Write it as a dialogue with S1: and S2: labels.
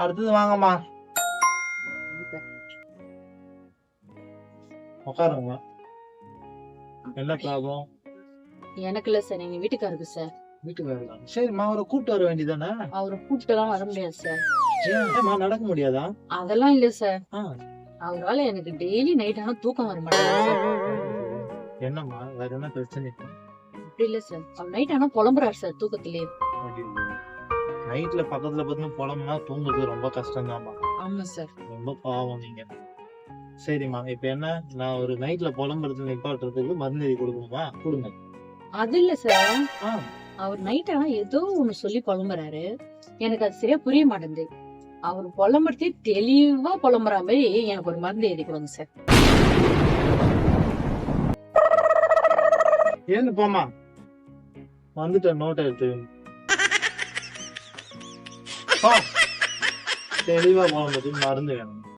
S1: அடுத்தது வாங்கம்மா. உட்காருங்க என்ன ப்ராப்ளம்?
S2: எனக்கு இல்ல சார் எங்க வீட்டுக்காருக்கு சார்.
S1: வீட்டுக்கு வரலாம் சரிம்மா அவரை கூப்பிட்டு வர வேண்டியதானே
S2: அவரை கூப்பிட்டுலாம் வர முடியாது சார்.
S1: ஏம்மா நடக்க முடியாதா?
S2: அதெல்லாம் இல்ல சார். அவரால எனக்கு டெய்லி நைட் ஆனா தூக்கம் வர மாட்டேங்குது
S1: என்னம்மா வேற என்ன பிரச்சனை?
S2: அப்படி இல்ல சார். அவர் நைட் ஆனா புலம்புறாரு சார் தூக்கத்திலே
S1: நைட்ல பக்கத்துல பார்த்து புலம்புனா தூங்குறது ரொம்ப கஷ்டம்தாம்மா.
S2: ஆமா சார்
S1: ரொம்ப பாவம் நீங்க. சரிம்மா இப்ப என்ன? நான் ஒரு நைட்ல புலம்புறது நிப்பாட்டுறதுக்கு மருந்து எழுதி கொடுக்கணுமா? கொடுங்க.
S2: அது இல்ல சார்
S1: ஆ.
S2: அவர் நைட் ஆனா ஏதோ ஒண்ணு சொல்லி புலம்புறாரு. எனக்கு அது சரியா புரிய மாட்டேங்குது. அவர் புலம்புறதே தெளிவா புலம்புற மாதிரி எனக்கு ஒரு மருந்து எழுதி கொடுங்க சார்
S1: ஏன்னு போமா வந்துட்டேன் நோட் எடுத்து. போ. தெளிவா புலம்புறதுக்கு மருந்து வேணும்